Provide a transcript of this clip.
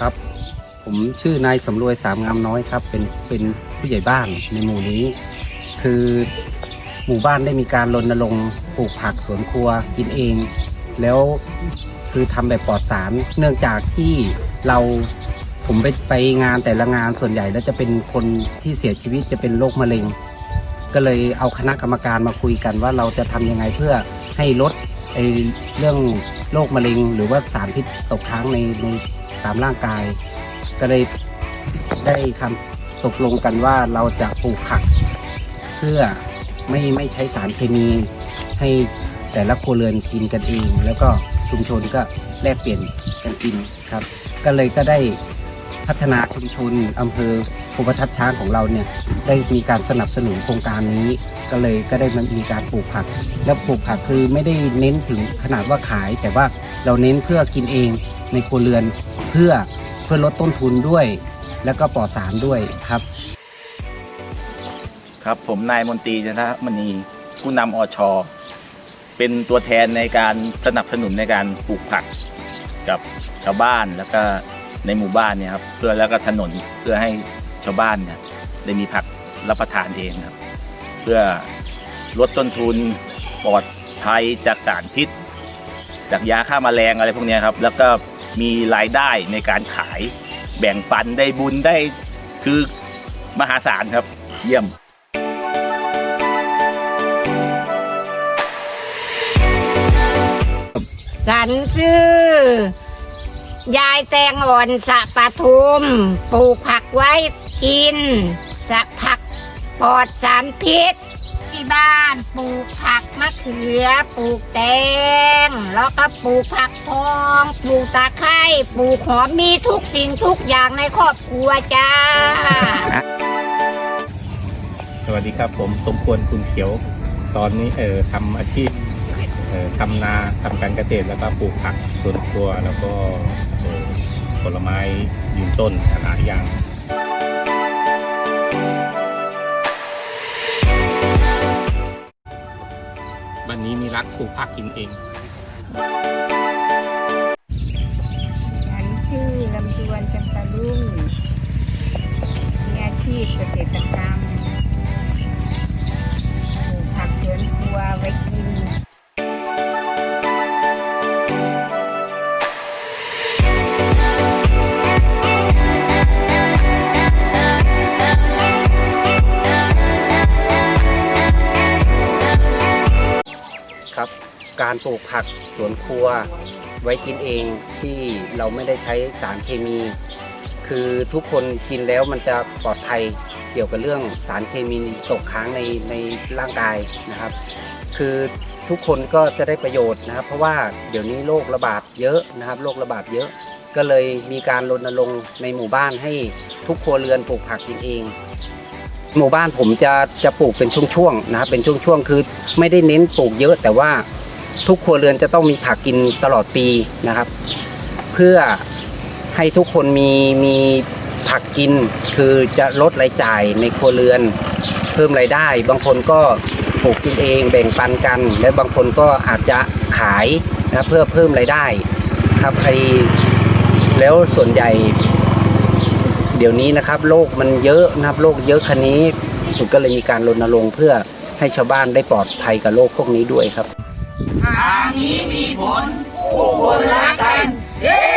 ครับ ผมชื่อนายสำรวยสามงามน้อยครับ เป็นเป็นผู้ใหญ่บ้านในหมู่นี้ คือหมู่บ้านได้มีการรณรงค์ปลูกผักสวนครัวกินเอง แล้วคือทำแบบปลอดสาร เนื่องจากที่เราผมไปไปงานแต่ละงานส่วนใหญ่แล้วจะเป็นคนที่เสียชีวิตจะเป็นโรคมะเร็ง ก็เลยเอาคณะกรรมการมาคุยกันว่าเราจะทำยังไงเพื่อให้ลดไอ้เรื่องโรคมะเร็ง หรือว่าสารพิษตกค้างในใน ตามร่างกาย ก็เลยได้คำตกลงกันว่าเราจะปลูกผัก เพื่อไม่ไม่ใช้สารเคมีให้แต่ละครัวเรือนกินกันเอง แล้วก็ชุมชนก็แลกเปลี่ยนกันกินครับ ก็เลยก็ได้พัฒนาชุมชนอำเภอภูประทับช้างของเราเนี่ยได้มีการสนับสนุนโครงการนี้ ก็เลยก็ได้มันมีการปลูกผัก แล้วปลูกผักคือไม่ได้เน้นถึงขนาดว่าขาย แต่ว่าเราเน้นเพื่อกินเองในครัวเรือน เพื่อเพื่อลดต้นทุนด้วย แล้วก็ปลอดสารด้วยครับ ครับผมนายมนตรีจันทมณีผู้นำอชเป็นตัวแทนในการสนับสนุนในการปลูกผักกับชาวบ้านแล้วก็ในหมู่บ้านเนี่ยครับเพื่อแล้วก็ถนนเพื่อให้ชาวบ้านเนี่ยได้มีผักรับประทานเองครับ เพื่อลดต้นทุนปลอดภัยจากสารพิษ จากยาฆ่าแมลงอะไรพวกนี้ครับ แล้วก็ มีรายได้ในการขาย แบ่งปันได้บุญได้คือมหาศาลครับ เยี่ยมฉันชื่อยายแตงอ่อนสะปะทุมปลูกผักไว้กิน สะผักปลอดสารพิษ บ้านปลูกผักมะเขือ ปลูกแตง แล้วก็ปลูกผักทอง ปลูกตะไคร้ปลูกหอมมีทุกสิ่งทุกอย่างในครอบครัวจ้า สวัสดีครับผมสมควรคุณเขียว ตอนนี้เออทำอาชีพเออทำนาทำการเกษตรแล้วก็ปลูกผักสวนครัวแล้วก็เออผลไม้ยืนต้นหลายอย่าง วันนี้มีรักปลูกผักกินเองฉันชื่อลำดวนจำปารุ่ การปลูกผักสวนครัว ไว้กินเองที่เราไม่ได้ใช้สารเคมี คือทุกคนกินแล้วมันจะปลอดภัยเกี่ยวกับเรื่องสารเคมีตกค้างในในร่างกายนะครับ คือทุกคนก็จะได้ประโยชน์นะครับ เพราะว่าเดี๋ยวนี้โรคระบาดเยอะนะครับโรคระบาดเยอะ ก็เลยมีการรณรงค์ในหมู่บ้านให้ทุกครัวเรือนปลูกผักกินเองหมู่บ้านผมจะจะปลูกเป็นช่วงๆนะครับเป็นช่วงๆคือไม่ได้เน้นปลูกเยอะแต่ว่า ทุกครัวเรือนจะต้องมีผักกินตลอดปีนะครับ เพื่อให้ทุกคนมีมีผักกินคือจะลดรายจ่ายในครัวเรือน เพิ่มรายได้ บางคนก็ปลูกกินเองแบ่งปันกัน และบางคนก็อาจจะขายนะเพื่อเพิ่มรายได้ครับไอแล้วส่วนใหญ่ เดี๋ยวนี้นะครับโรคมันเยอะนะครับโรคเยอะคันนี้ผมก็เลยมีการรณรงค์เพื่อให้ชาวบ้านได้ปลอดภัยกับโรคพวกนี้ด้วยครับ ทางนี้มีผลผู้คนรักกันเย้